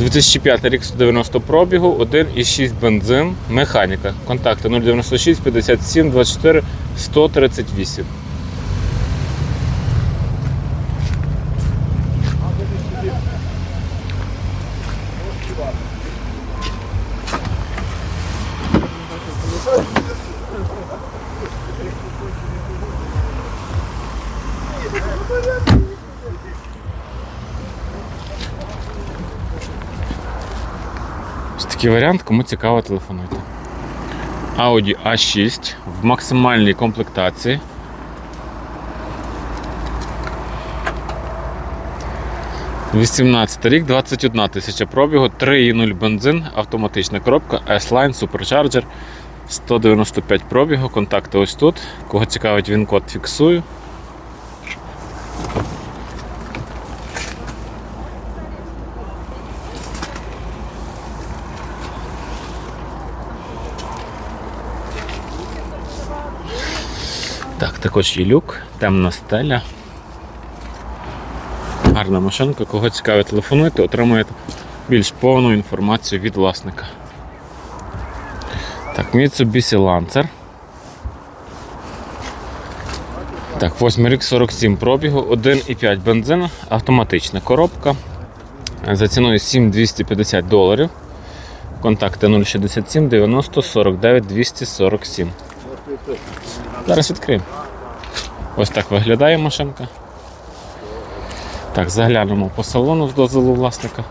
2005 рік 190 пробігу, 1,6 бензин, механіка. Контакти 096 57 24 138. Такий варіант, кому цікаво, телефонуйте. Audi A6 в максимальній комплектації. Вісімнадцятий рік, 21 тисяча пробігу, 3,0 бензин, автоматична коробка, S-Line, Supercharger, 195 пробігу, контакти ось тут. Кого цікавить він код фіксую. Також є люк, темна стеля. Гарна машинка, кого цікавить, телефонуйте, отримаєте більш повну інформацію від власника. Так, Mitsubishi Lancer. Так, 8 рік 47 пробігу, 1,5 бензин, автоматична коробка. За ціною 7250 доларів. Контакти 067 90 49 247. Зараз відкриємо. Ось так виглядає машинка. Так, заглянемо по салону з дозволу власника.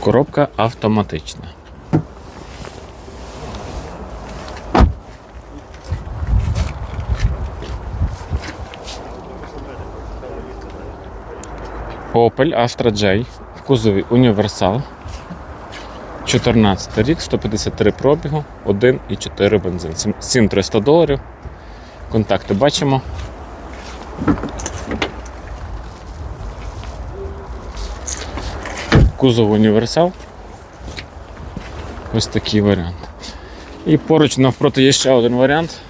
Коробка автоматична. Opel Astra J в кузові універсал. 14 рік, 153 пробігу, 1,4 бензин. 7300 доларів. Контакти бачимо. Кузов універсал. Ось такий варіант. І поруч навпроти є ще один варіант.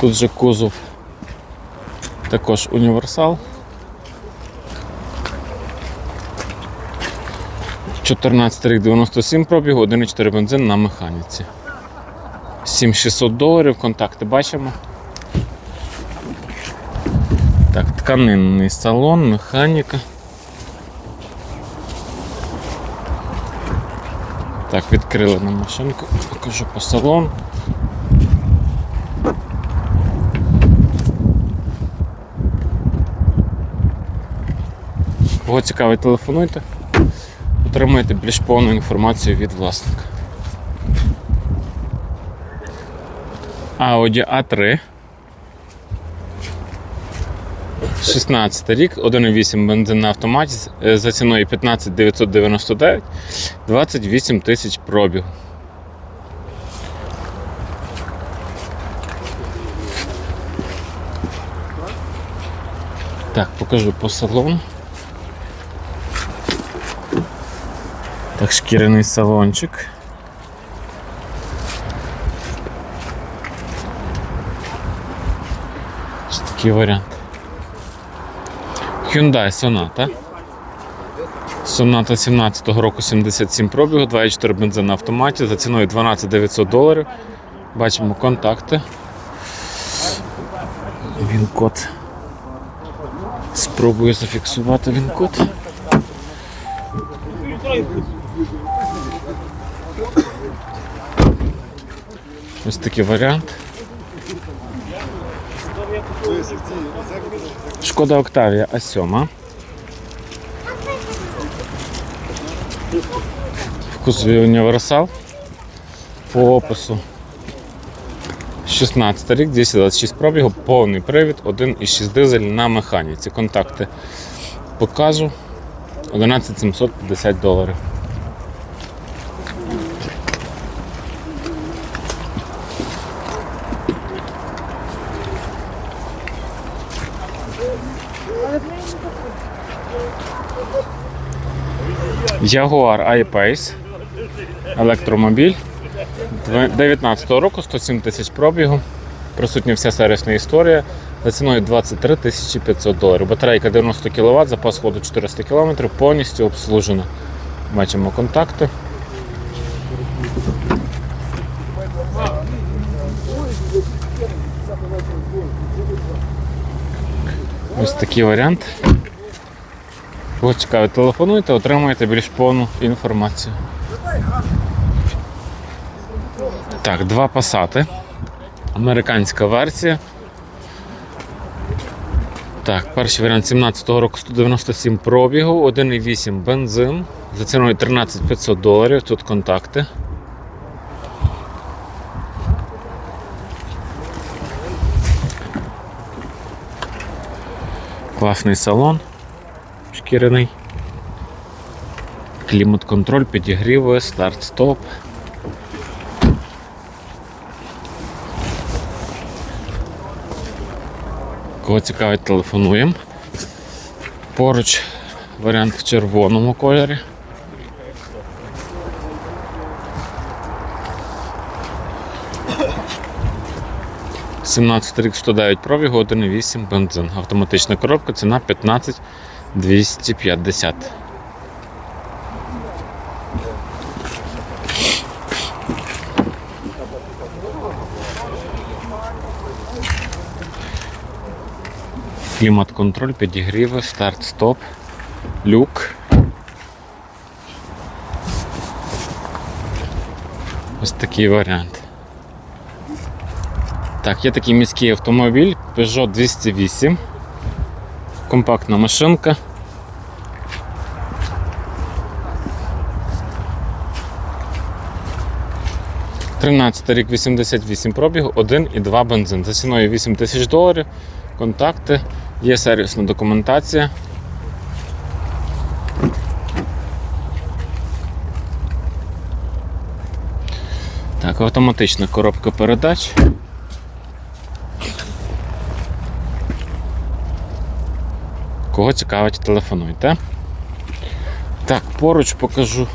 Тут же кузов також універсал. 14 рік 97 пробігу, 1,4 бензин на механіці. 7600 доларів, контакти бачимо. Так, тканинний салон, механіка. Так, відкрили нам машинку, покажу по салону. Кого цікавить, телефонуйте отримаєте більш повну інформацію від власника. Audi A3. 16 рік, 1,8 бензин на автоматі е, за ціною 15 999, 28 тисяч пробіг. Так, покажу по салону. Так, шкіряний салончик. Ось такий варіант. Hyundai Sonata. Sonata 17-го року 77 пробігу, 2,4 бензин на автоматі за ціною 12 900 доларів. Бачимо контакти. Він код Спробую зафіксувати він код. Ось такий варіант. Шкода Октавія А7. В кузові універсал. По опису 16 рік, 226 пробігу, повний привід, 1,6 дизель на механіці. Контакти покажу. 11 750 доларів. Jaguar I-Pace. Електромобіль. 19 року, 107 тисяч пробігу. Присутня вся сервісна історія. За ціною 23 тисячі 500 доларів. Батарейка 90 кВт, запас ходу 400 км, повністю обслужена. Бачимо контакти. Ось такий варіант. Кого цікавить, телефонуйте, отримаєте більш повну інформацію. Так, два пасати. Американська версія. Так, перший варіант 17-го року 197 пробігу, 1,8 бензин. За ціною 13 500 доларів. Тут контакти. Класний салон. Шкіряний. Клімат-контроль, підігріви, старт-стоп. Кого цікавить, телефонуємо. Поруч варіант в червоному кольорі. Сімнадцятий рік 109 пробігу, 1,8 бензин. Автоматична коробка, ціна 15 250. Клімат-контроль, підігріви, старт-стоп, люк. Ось такий варіант. Так, є такий міський автомобіль Peugeot 208. Компактна машинка. Тринадцятий рік 88 пробігу, 1,2 бензин. За ціною 8 тисяч доларів. Контакти, є сервісна документація. Так, автоматична коробка передач. Кого цікавить, телефонуйте. Так, поруч покажу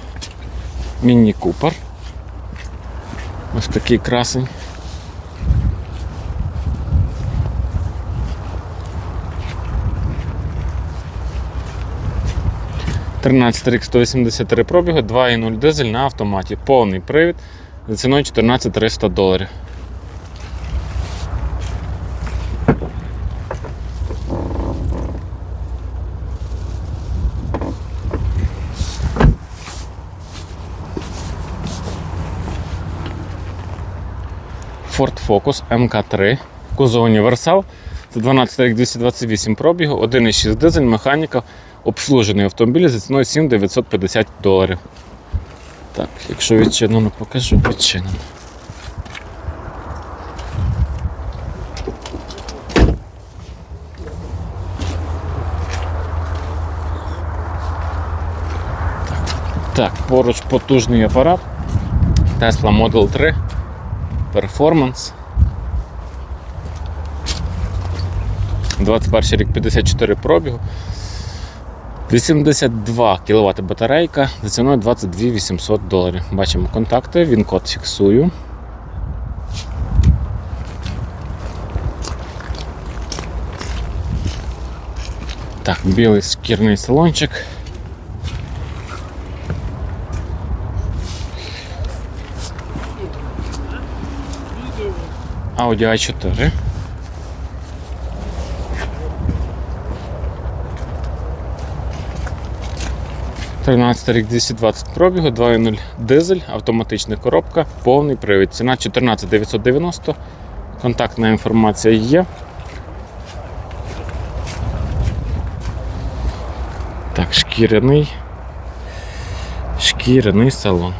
міні купер. Ось такий красень. Тринадцятий рік 183 пробігу, 2,0 дизель на автоматі. Повний привід за ціною 14 300 доларів. Focus MK3, кузов універсал. Це 12 рік 228 пробігу, 1,6 дизель, механіка, обслужений автомобіль за ціною 7950 доларів. Так, якщо відчинено, покажу, відчинено. Так, поруч потужний апарат. Tesla Model 3. Performance. 21 рік 54 пробігу. 82 кВт батарейка за ціною 22 800 доларів. Бачимо контакти, він код фіксую. Так, білий шкірний салончик. Audi a 4 13 рік 220 пробігу, 2.0 дизель, автоматична коробка, повний привід. Ціна 14 990. Контактна інформація є. Так, шкіряний. Шкіряний салон.